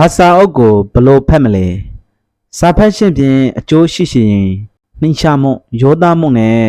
ဘာစာအုပ်ကိုဘလို့ဖတ်မလဲစာဖတ်ရှင်ဖြင့်အကျိုးရှိရှိရင်နှိမ့်ချမှုရောသားမှုနဲ့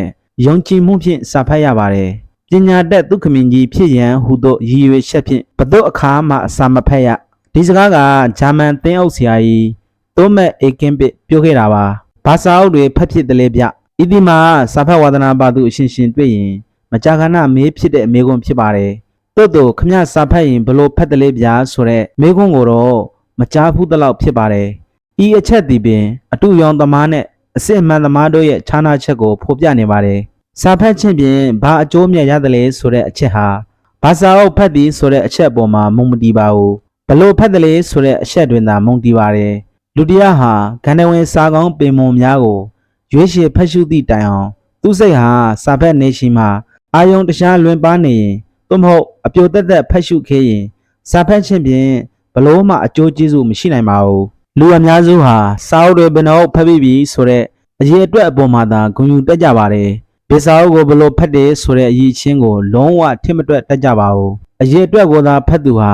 ယုံကြည်မှုဖြင့်စာဖတ်ရပါတယ်ပညာတတ်ဒုက္ခမင်းကြီးဖြစ်ရန်ဟူသောရည်ရွယ်ချက်ဖြင့်ဘတို့အခါမှအစာမဖတ်ရဒီစကားကဂျာမန်သင်းအုပ်ဆရာကြီးတိုးမက်အေကင်ပစ်ပြောခဲ့တာပါဘာစာအုပ်တွေဖတ်ဖြစ်တယ်လေဗျဤဒီမှာစာဖတ်ဝါဒနာပါသူအရှင်ရှင်တွေ့ရင်မကြာခဏမေးဖြစ်တဲ့မေးခွန်းဖြစ်ပါတယ်တို့တိုခမစာဖတ်ရင်ဘလို့ဖတ်တယ်လေဗျာဆိုတော့မိခွန်းကိုတော့ မကြားဘူးတလောက်ဖြစ်ပါတယ်။ဤအချက်ဒီပင် အတူရောင်သမားနဲ့အစစ်အမှန်သမားတို့ရဲ့ခြားနာချက်ကိုဖော်ပြနေပါတယ်။စာဖတ်ခြင်းဖြင့်ဘာအကျိုးမြတ်ရတယ်လဲဆိုတဲ့အချက်ဟာဘာစာအုပ်ဖတ်သည်ဆိုတဲ့အချက်အပေါ်မှာမုံမတီးပါဘူး။ဘလို့ဖတ်တယ်လေဆိုတဲ့အချက်တွင်သာမုံတီးပါတယ်။လူတရားဟာဂန္ဓဝင်စာကောင်းပင်မုံများကိုရွေးချယ်ဖတ်ရှုသည့်တိုင်အောင်သူစိတ်ဟာစာဖတ်နေရှိမှအာယုံတခြားလွင်ပါနေရင်သို့မဟုတ်အပြိုတက်တက်ဖတ်ရှုခဲရင်စာဖတ်ခြင်းဖြင့်ဘ လို့မှအကျိုးကျေးဇူးမရှိနိုင်ပါဘူးလူအများစုဟာစာအုပ်တွေဘယ်တော့ဖတ်ပြီးပြီဆိုတဲ့အရေးအတွက်အပေါ်မှာသာဂုဏ်ယူတက်ကြပါတယ်ဒီစာအုပ်ကိုဘလို့ဖတ်တယ်ဆိုတဲ့အရေးချင်းကိုလုံးဝထင်မတွက်တက်ကြပါဘူးအရေးအတွက်ကိုသာဖတ်သူဟာ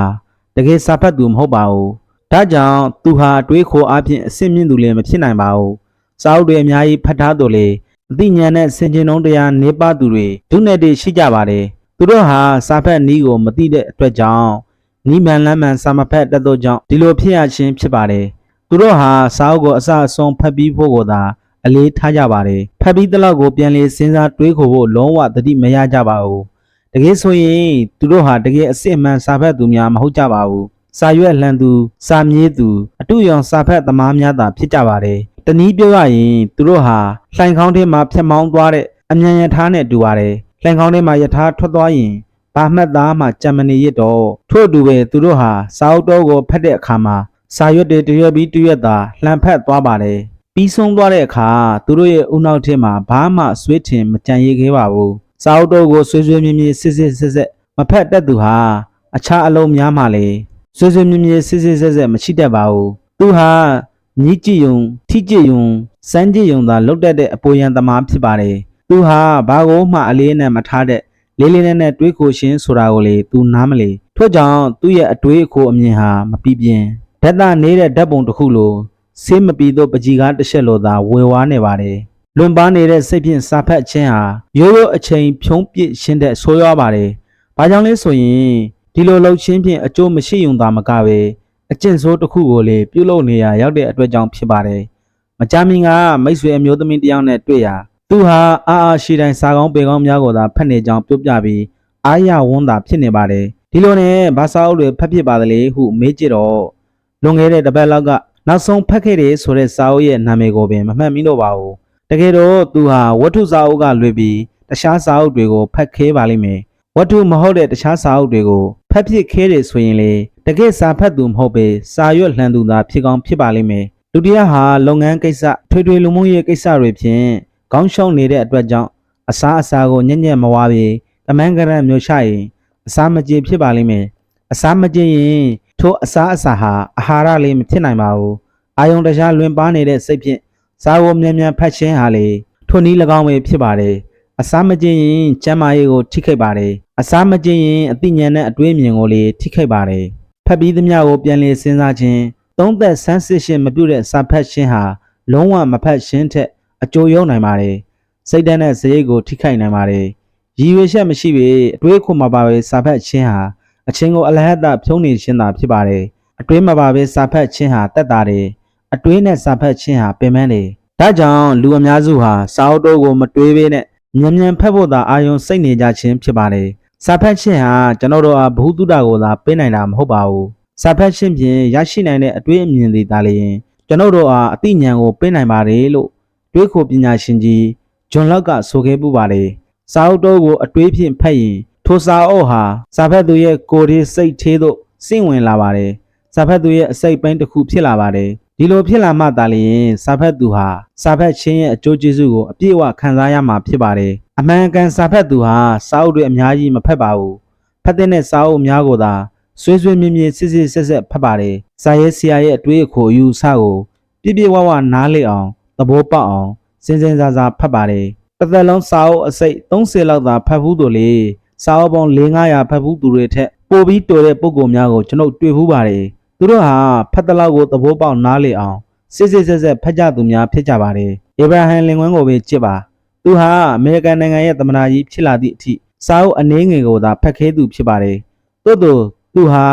တကယ်စာဖတ်သူမဟုတ်ပါဘူးဒါကြောင့်သူဟာတွေးခိုအပြင်အစင့်မြင့်သူလည်းမဖြစ်နိုင်ပါဘူးစာအုပ်တွေအများကြီးဖတ်ထားသူလေအသိဉာဏ်နဲ့စင်ကြင်လုံးတရားနေပါသူတွေဒုနဲ့တည်းရှိကြပါတယ်သူတို့ဟာစာဖတ်နီးကိုမသိတဲ့အတွက်ကြောင့် နီးမှန်လမ်းမှန်စာမဖတ်တတ်သောကြောင့်ဒီလိုဖြစ်ရခြင်းဖြစ်ပါတယ်။သူတို့ဟာစာအုပ်ကိုအစအဆုံးဖတ်ပြီးဖို့ကိုသာအလေးထားကြပါတယ်။ဖတ်ပြီးတဲ့လောက်ကိုပြန်လေစဉ်းစားတွေးခိုဖို့လုံးဝသတိမရကြပါဘူး။တကယ်ဆိုရင်သူတို့ဟာတကယ်အစစ်အမှန်စာဖတ်သူများမဟုတ်ကြပါဘူး။စာရွက်လှန်သူစာမြေးသူအတူရောင်စာဖတ်သမားများသာဖြစ်ကြပါတယ်။တနည်းပြောရရင်သူတို့ဟာလှိုင်ခေါင်းထဲမှာဖြတ်မောင်းသွားတဲ့အမြန်ရထားနဲ့တူပါတယ်။လှန်ကောင်းထဲမှာယထာထွက်သွားရင် ဘာမှတ်သားမှကြံမနေရတော့ထို့အတူပဲသူတို့ဟာစာအုပ်တော်ကိုဖတ်တဲ့အခါမှာစာရွက်တွေတစ်ရွက်ပြီးတစ်ရွက်သာလှန်ဖတ်သွားပါတယ်ပြီးဆုံးသွားတဲ့အခါသူတို့ရဲ့ဦးနောက်ထဲမှာဘာမှဆွေးထင်မကြံရခဲ့ပါဘူးစာအုပ်တော်ကိုဆွေးဆွေးမြင်းမြင်းစစ်စစ်ဆက်ဆက်မဖတ်တတ်သူဟာအခြားအလုံးများမှလေဆွေးဆွေးမြင်းမြင်းစစ်စစ်ဆက်ဆက်မရှိတတ်ပါဘူးသူဟာညီကြည့်ယုံထိကြည့်ယုံစမ်းကြည့်ယုံသာလောက်တတ်တဲ့အပေါ်ယံသမားဖြစ်ပါတယ်သူဟာဘာကိုမှအလေးနဲ့မထားတဲ့ လေးလေးနက်နက်တွေးခိုရှင်းဆိုတာကိုလေသူနားမလေထို့ကြောင့်သူ့ရဲ့အတွေးအခိုအမြင်ဟာမပြပြင်းဓာတ်သားနေတဲ့ဓာတ်ပုံတစ်ခုလိုဆေးမပီသောပကြီကားတစ်ချက်လိုသာဝေဝါးနေပါတယ်လွန်ပါနေတဲ့စိတ်ဖြင့်စာဖတ်ခြင်းဟာရိုးရိုးအချိန်ဖြုံးပစ်ရှင်းတဲ့ဆိုးရွားပါတယ်ဘာကြောင့်လဲဆိုရင်ဒီလိုလှုပ်ခြင်းဖြင့်အကျိုးမရှိုံသာမကပဲအကျင့်ဆိုးတစ်ခုကိုလေပြုလုပ်နေရရောက်တဲ့အတွက်ကြောင့်ဖြစ်ပါတယ်မကြမီကမိတ်ဆွေအမျိုးသမီးတစ်ယောက်နဲ့တွေ့ရာ သူဟာအာအာရှိတိုင်းစာကောင်းပေကောင်းများကိုသာဖတ်နေကြောင်းပြောပြပြီးအားရဝန်းသာဖြစ်နေပါတယ်ဒီလိုနဲ့ဘာစာအုပ်တွေဖတ်ဖြစ်ပါသလဲဟုမေးကြည့်တော့လွန်ခဲ့တဲ့တစ်ပတ်လောက်ကနောက်ဆုံးဖတ်ခဲ့တဲ့ဆိုတဲ့စာအုပ်ရဲ့နာမည်ကိုပင်မမှတ်မိတော့ပါဘူးတကယ်တော့သူဟာဝတ္ထုစာအုပ်ကလွေပြီးတခြားစာအုပ်တွေကိုဖတ်ခဲပါလိမ့်မယ်ဝတ္ထုမဟုတ်တဲ့တခြားစာအုပ်တွေကိုဖတ်ဖြစ်ခဲတယ်ဆိုရင်လေတကယ်စာဖတ်သူမဟုတ်ပဲစာရွက်လှန်သူသာဖြစ်ကောင်းဖြစ်ပါလိမ့်မယ်လူတရားဟာလုပ်ငန်းကိစ္စထွေထွေလူမှုရေးကိစ္စတွေဖြင့် ကောင်းရှုံးနေတဲ့အတွက်ကြောင့်အစားအစာကိုညံ့ညံ့မဝါပြေတမန်ကရတ်မျိုးချရင်အစားမကြေဖြစ်ပါလိမ့်မယ်အစားမကြေရင်ထိုအစားအစာဟာအာဟာရလေးမဖြစ်နိုင်ပါဘူးအာယုံတခြားလွင်ပါနေတဲ့စိတ်ဖြင့်စားကိုမြန်မြန်ဖတ်ခြင်းဟာလေထိုနည်း၎င်းပဲဖြစ်ပါတယ်အစားမကြေရင်ကျန်းမာရေးကိုထိခိုက်ပါတယ်အစားမကြေရင်အသိဉာဏ်နဲ့အတွေးအမြင်ကိုလေထိခိုက်ပါတယ်ဖတ်ပြီးသမျှကိုပြန်လည်စဉ်းစားခြင်းသုံးသက်ဆန်းစစ်ခြင်းမပြုတဲ့စာဖတ်ခြင်းဟာလုံးဝမဖတ်ခြင်းထက် အကျိုးရောက်နိုင်ပါတယ်စိတ်ဓာတ်နဲ့စရိတ်ကိုထိခိုက်နိုင်ပါတယ်ရည်ရွယ်ချက်မရှိပေအတွေးခုမှာပါပဲစာဖတ်ခြင်းဟာအချင်းကိုအလဟတ်တဖြုံးနေခြင်းသာဖြစ်ပါတယ်အတွေးမှာပါပဲစာဖတ်ခြင်းဟာတက်တာတယ်အတွေးနဲ့စာဖတ်ခြင်းဟာပင်ပန်းတယ်ဒါကြောင့်လူအများစုဟာစာအုပ်တို့ကိုမတွေးဘဲနဲ့မြန်မြန်ဖတ်ဖို့သာအာရုံစိတ်နေကြခြင်းဖြစ်ပါတယ်စာဖတ်ခြင်းဟာကျွန်တော်တို့ဟာဘ ഹു တုတကိုသာပေးနိုင်တာမဟုတ်ပါဘူးစာဖတ်ခြင်းဖြင့်ရရှိနိုင်တဲ့အတွေးအမြင်တွေဒါလျင်ကျွန်တော်တို့ဟာအသိဉာဏ်ကိုပေးနိုင်ပါတယ်လို့ တွေးခိုပညာရှင်ကြီးဂျွန်လောက်ကဆိုခဲ့ပူပါတယ်စာအုပ်တို့ကိုအတွေးဖြင့်ဖတ်ရင်ထိုစာအုပ်ဟာစာဖတ်သူရဲ့ကိုယ်ရေးစိတ်သေးသို့စင့်ဝင်လာပါတယ်စာဖတ်သူရဲ့အစိတ်ပိုင်းတစ်ခုဖြစ်လာပါတယ်ဒီလိုဖြစ်လာမှသာလျှင်စာဖတ်သူဟာစာဖတ်ခြင်းရဲ့အကျိုးကျေးဇူးကိုအပြည့်အဝခံစားရမှာဖြစ်ပါတယ်အမှန်ကန်စာဖတ်သူဟာစာအုပ်တွေအများကြီးမဖတ်ပါဘူးဖတ်တဲ့စာအုပ်အများကိုသာဆွေးဆွေးမြင်းမြင်းစစ်စစ်ဆက်ဆက်ဖတ်ပါတယ်စာရေးဆရာရဲ့အတွေးအခေါ်အယူဆကိုပြည့်ပြည့်ဝဝနားလည်အောင် သဘောပေါက်အောင်စဉ်စဉ်စားစားဖတ်ပါတယ်တစ်သက်လုံးစာအုပ်အစိတ်30လောက်သာဖတ်ဘူးတို့လေစာအုပ်ပေါင်း4-500ဖတ်ဘူးသူတွေထက်ပိုပြီးတော်တဲ့ပုံကောင်များကိုကျွန်ုပ်တွေ့ဘူးပါတယ်သူတို့ဟာဖတ်တလောက်ကိုသဘောပေါက်နားလေအောင်စစ်စစ်ဆက်ဆက်ဖတ်ကြသူများဖြစ်ကြပါတယ်။အေဗရာဟမ်လင်ကွန်းကိုပဲကြည့်ပါ။သူဟာအမေရိကန်နိုင်ငံရဲ့သမ္မတကြီးဖြစ်လာသည့်အထိစာအုပ်အနေငယ်ကိုသာဖတ်ခဲသူဖြစ်ပါတယ်။သို့သောသူဟာ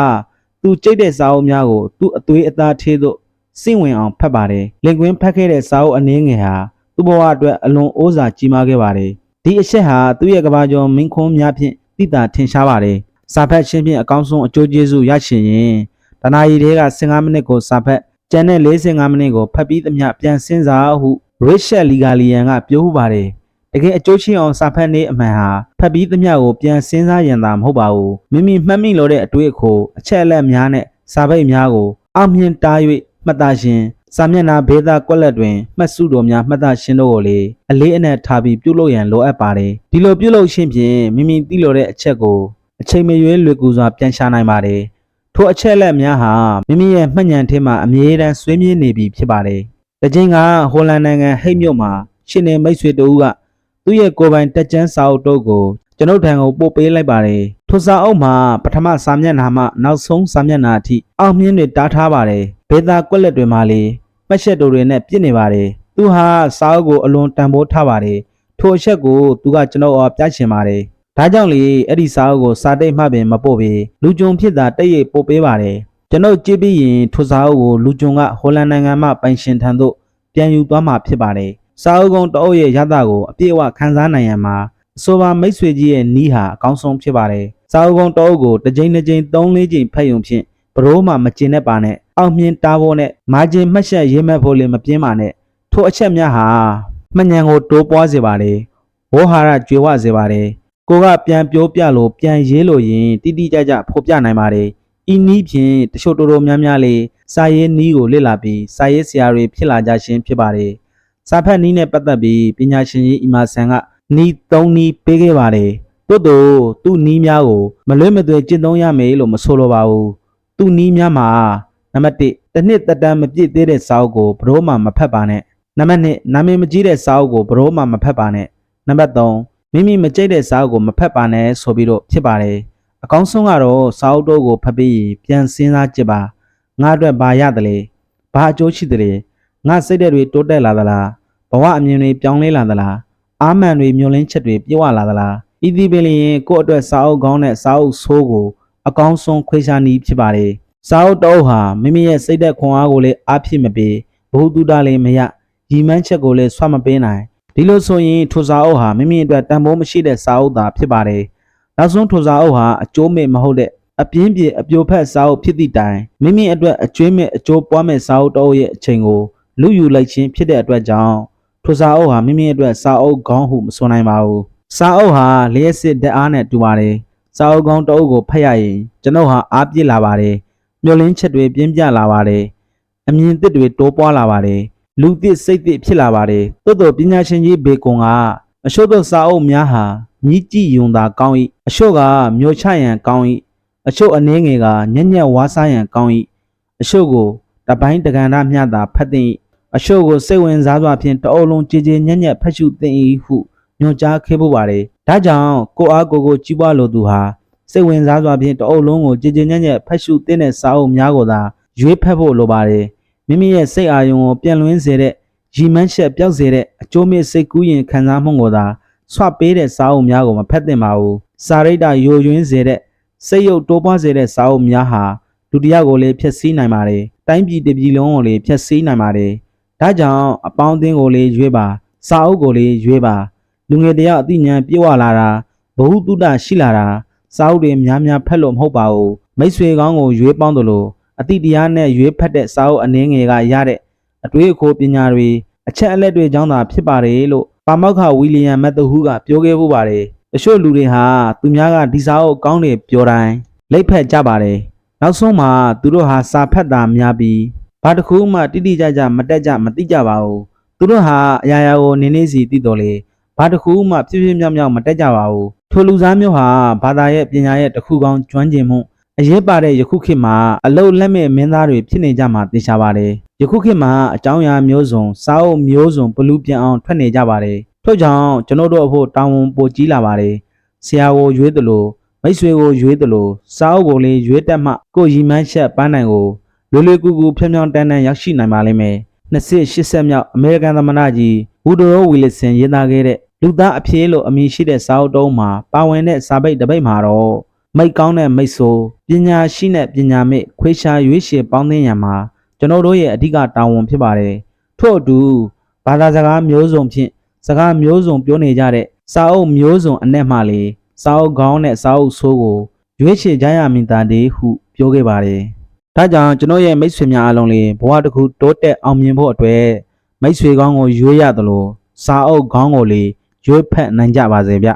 သူကြိတ်တဲ့စာအုပ်များကိုသူ့အသွေးအသားထေးသို့ စိတ်ဝင်အောင်ဖတ်ပါတယ်။လင်ကွန်းဖတ်ခဲ့တဲ့စာအုပ်အနေငယ်ဟာသူ့ဘဝအတွက်အလွန်ဩဇာကြီးမားခဲ့ပါတယ်။ဒီအချက်ဟာသူ့ရဲ့ကဘာကျော်မင်းခွန်းများဖြင့်သိတာထင်ရှားပါတယ်။စာဖတ်ခြင်းဖြင့်အကောင်းဆုံးအကျိုးကျေးဇူးရရှိရင်တနာရီတွေက15မိနစ်ကိုစာဖတ်ကျန်တဲ့45မိနစ်ကိုဖတ်ပြီးသမျှပြန်စင်းစားဟု Richard Ligalian ကပြောဟုပါတယ်။တကယ်အကျိုးရှိအောင်စာဖတ်နေအမှန်ဟာဖတ်ပြီးသမျှကိုပြန်စင်းစားရင်သာမဟုတ်ပါဘူး။မိမိမှတ်မိလို့တဲ့အတွေ့အခိုအချက်အလက်များနဲ့စာပိတ်များကိုအောင်မြင်တား၍ မှတ်သားခြင်းစာမျက်နှာဘေးသားကွက်လက်တွင်မှတ်စုတော်များမှတ်သားခြင်းတို့ကိုလေအလေးအနက်ထားပြီးပြုလုပ်ရန်လိုအပ်ပါတယ်။ဒီလိုပြုလုပ်ခြင်းဖြင့်မိမိသိလို့တဲ့အချက်ကိုအချိန်မရွေးလွယ်ကူစွာပြန်ရှာနိုင်ပါတယ်။ထိုအချက်လက်များဟာမိမိရဲ့မှတ်ဉာဏ်ထဲမှာအမြဲတမ်းဆွေးမြေ့နေပြီဖြစ်ပါတယ်။တချိန်ကဟိုလန်နိုင်ငံဟိတ်မြို့မှာရှင်နေမိတ်ဆွေတဦးကသူ့ရဲ့ကိုယ်ပိုင်တက်ကျန်းစာအုပ်တို့ကို ကျွန်ုပ်ထံကိုပို့ပေးလိုက်ပါတယ်။ထိုစာအုပ်မှာပထမစာမျက်နှာမှနောက်ဆုံးစာမျက်နှာအထိအောင်မြင်တွေတားထားပါတယ်။ဘေတာကွက်လက်တွေမှာလေမှတ်ချက်တို့တွေနဲ့ပြည့်နေပါတယ်။သူဟာစာအုပ်ကိုအလွန်တန်ဖိုးထားပါတယ်။ထိုအချက်ကိုသူကကျွန်ုပ်အားပြချင်ပါတယ်။ဒါကြောင့်လေအဲ့ဒီစာအုပ်ကိုစာတိတ်မှပင်မပို့ပေလူကြုံဖြစ်တာတိတ်ရိပ်ပို့ပေးပါတယ်ကျွန်ုပ်ကြည့်ပြီးရင်ထိုစာအုပ်ကိုလူကြုံကဟိုလန်နိုင်ငံမှပိုင်ရှင်ထံသို့ပြန်ယူသွားမှာဖြစ်ပါတယ်စာအုပ်ကုန်းတအုပ်ရဲ့ရတာကိုအပြည့်အဝခန်းစားနိုင်ရန်မှာ အဆိုပါမိတ်ဆွေကြီးရဲ့နီးဟာအကောင်းဆုံးဖြစ်ပါတယ်စာအုပ်ကုန်းတအုပ်ကိုတစ်ကြိမ်တစ်ကြိမ်သုံးလေးကြိမ်ဖတ်ယုံဖြင့်ဘရိုးမှမကျင်တဲ့ပါနဲ့အောင်မြင်တာဖို့နဲ့မာဂျင်မှတ်ချက်ရေးမှတ်ဖို့လည်းမပြင်းပါနဲ့ထိုအချက်များဟာမှတ်ဉဏ်ကိုတိုးပွားစေပါတယ်ဝေါဟာရကျွေဝစေပါတယ်ကိုကပြန်ပြောပြလို့ပြန်ရေးလို့ရင်တိတိကျကျဖော်ပြနိုင်ပါတယ်။ဤနည်းဖြင့်တချို့တော်တော်များများလေးစာရေးနည်းကိုလေ့လာပြီးစာရေးဆရာတွေဖြစ်လာကြခြင်းဖြစ်ပါတယ်။စာဖတ်နည်းနဲ့ပတ်သက်ပြီးပညာရှင်ကြီးအီမာဆန်က နည်း၃နည်းပေးခဲ့ပါတယ်။သို့တော့သူ့နည်းများကိုမလွဲမသွေကျင့်သုံးရမယ်လို့မဆိုလိုပါဘူး။သူ့နည်းများမှာနံပါတ်1တစ်နှစ်သက်တမ်းမပြည့်သေးတဲ့စာအုပ်ကိုဘရိုးမှမဖတ်ပါနဲ့။နံပါတ်2နာမည်မကြီးတဲ့စာအုပ်ကိုဘရိုးမှမဖတ်ပါနဲ့။နံပါတ်3မိမိမကြိုက်တဲ့စာအုပ်ကိုမဖတ်ပါနဲ့ဆိုပြီးတော့ဖြစ်ပါတယ်အကောင်းဆုံးကတော့စာအုပ်တို့ကိုဖတ်ပြီးပြန်စဉ်းစားကြည့်ပါငါအတွက်ဘာရတယ်လဲဘာအကျိုးရှိတယ်လဲငါစိတ်ဓာတ်တွေတိုးတက်လာသလားဘဝအမြင်တွေပြောင်းလဲလာသလား အာမန်တွေမျောလင်းချက်တွေပြေဝလာသလားဤသည်ပင်လျင်ကိုယ့်အတွက်စာအုပ်ကောင်းတဲ့စာအုပ်ဆိုးကိုအကောင်းဆုံးခွေးရှာနည်းဖြစ်ပါတယ်စာအုပ်တစ်အုပ်ဟာမိမိရဲ့စိတ်သက်ခွန်အားကိုလည်းအားဖြစ်မပေးဘ ഹു တုတလည်းမရရီမန်းချက်ကိုလည်းဆွတ်မပေးနိုင်ဒီလိုဆိုရင်ထိုစာအုပ်ဟာမိမိအတွက်တန်ဖိုးမရှိတဲ့စာအုပ်သာဖြစ်ပါတယ်။နောက်ဆုံးထိုစာအုပ်ဟာအကျိုးမဲ့မဟုတ်တဲ့အပြင်းပြေအပြိုဖက်စာအုပ်ဖြစ်သည့်တိုင်မိမိအတွက်အကျွေးမဲ့အကျိုးပွားမဲ့စာအုပ်တစ်အုပ်ရဲ့အချိန်ကိုလူယူလိုက်ခြင်းဖြစ်တဲ့အတွက်ကြောင့် ထိုစာအုပ်ဟာမိမိအတွက်စာအုပ်ကောင်းဟုမဆိုနိုင်ပါဘူး။စာအုပ်ဟာလျှက်စစ်ဓာတ်အားနဲ့တူပါတယ်။စာအုပ်ကောင်းတစ်အုပ်ကိုဖတ်ရရင်ကျွန်ုပ်ဟာအားပြည့်လာပါတယ်။မျောလင်းချက်တွေပြင်းပြလာပါတယ်။အမြင်သစ်တွေတိုးပွားလာပါတယ်။လူသစ်စိတ်သစ်ဖြစ်လာပါတယ်။သို့တော်ပညာရှင်ကြီးဘေကွန်ကအရှို့သောစာအုပ်များဟာမြည်ကြည့်ယုံသာကောင်း၏အရှို့ကမျိုးချရန်ကောင်း၏အချို့အနှဲငယ်ကညံ့ညက်ဝါးစားရန်ကောင်း၏အချို့ကိုတပိုင်းတကန်ရမျှသာဖတ်သင့်၏ အချို့ကိုစိတ်ဝင်စားစွာဖြင့်တအုပ်လုံးကြည်ကြည်ညံ့ညက်ဖတ်ရှုသင့်၏ဟုညွှန်ကြားခဲ့ဖို့ပါတယ်။ဒါကြောင့်ကိုအားကိုကိုကြီးပွားလိုသူဟာစိတ်ဝင်စားစွာဖြင့်တအုပ်လုံးကိုကြည်ကြည်ညံ့ညက်ဖတ်ရှုသင့်တဲ့စာအုပ်များကိုသာရွေးဖတ်ဖို့လိုပါတယ်။မိမိရဲ့စိတ်အာရုံကိုပြန့်လွင့်စေတဲ့ရီမန်းချက်ပျောက်စေတဲ့အကျိုးမဲ့စိတ်ကူးရင်ခံစားမှုကိုသာဆွပေးတဲ့စာအုပ်များကိုမဖတ်သင့်ပါဘူး။စာရိတ္တယိုယွင်းစေတဲ့စိတ်ရုပ်တိုးပွားစေတဲ့စာအုပ်များဟာဒုတိယကိုလည်းဖျက်ဆီးနိုင်ပါတယ်။တိုင်းပြည်တစ်ပြည်လုံးကိုလည်းဖျက်ဆီးနိုင်ပါတယ်။ ဒါကြောင့်အပေါင်းအသင်းကိုလည်းရွေးပါစာအုပ်ကိုလည်းရွေးပါလူငယ်တယောက်အသိဉာဏ်ပြေဝလာတာဘ ഹു တုတရှိလာတာစာအုပ်တွေများများဖတ်လို့မဟုတ်ပါဘူး။မိတ်ဆွေကောင်းကိုရွေးပေါင်းတယ်လို့အတိတရားနဲ့ရွေးဖတ်တဲ့စာအုပ်အနှင်းငယ်ကရတဲ့အတွေ့အခိုပညာတွေအချက်အလက်တွေကြောင့်သာဖြစ်ပါတယ်လို့ပါမောက္ခဝီလီယံမက်သဟူးကပြောခဲ့ဖို့ပါတယ်တချို့လူတွေဟာသူများကဒီစာအုပ်ကောင်းတယ်ပြောတိုင်းလိပ်ဖက်ကြပါတယ်နောက်ဆုံးမှာသူတို့ဟာစာဖတ်တာများပြီး ဘာတစ်ခုမှတိတိကျကျမတက်ကြမသိကြပါဘူးသူတို့ဟာအရာရာကိုနင်းနေစီသိတော်လေဘာတစ်ခုမှပြည့်ပြည့်မြောက်မြောက်မတက်ကြပါဘူးထိုလူစားမျိုးဟာဘာသာရဲ့ပညာရဲ့တစ်ခုကောင်းကျွမ်းကျင်မှုအရေးပါတဲ့ယခုခေတ်မှာအလုတ်လက်မဲ့မင်းသားတွေဖြစ်နေကြမှာသိချပါတယ်။ယခုခေတ်မှာအကြောင်းအရာမျိုးစုံစာအုပ်မျိုးစုံဘလူးပြန်အောင်ထွက်နေကြပါတယ်။ထို့ကြောင့်ကျွန်တော်တို့အဖို့တာဝန်ပိုကြီးလာပါတယ်။ဆရာကိုရွေးသလိုမိတ်ဆွေကိုရွေးသလိုစာအုပ်ကိုလည်းရွေးတတ်မှကိုယ်ရီမန်းချက်ပန်းနိုင်ကို လွယ်လွယ်ကူကူဖြောင်ဖြောင်တန်းတန်းရောက်ရှိနိုင်ပါလိမ့်မယ်28မြောက်အမေရိကန်သမ္မတကြီးဝူဒရိုဝီလဆန်ရေးသားခဲ့တဲ့လူသားအဖြစ်လို့အမည်ရှိတဲ့စာအုပ်တုံးမှာပါဝင်တဲ့စာပိတ်တစ်ပိတ်မှာတော့မိတ်ကောင်းတဲ့မိတ်ဆိုပညာရှိတဲ့ပညာမိတ်ခွေးရှာရွေးရှည်ပေါင်းသိရန်မှာကျွန်တော်တို့ရဲ့အဓိကတာဝန်ဖြစ်ပါတယ်ထို့အတူဘာသာစကားမျိုးစုံဖြင့်စကားမျိုးစုံပြောနေကြတဲ့စာအုပ်မျိုးစုံအ내မှလေစာအုပ်ကောင်းတဲ့စာအုပ်ဆိုးကိုရွေးချယ်ကြရမည်သားတည်းဟုပြောခဲ့ပါတယ် ဒါကြောင့်ကျွန်တော်ရဲ့မိတ်ဆွေများအားလုံးလေးဘဝတစ်ခုတိုးတက်အောင်မြင်ဖို့အတွက်မိတ်ဆွေကောင်းကိုရွေးရသလိုစာအုပ်ကောင်းကိုလေရွေးဖက်နိုင်ကြပါစေဗျ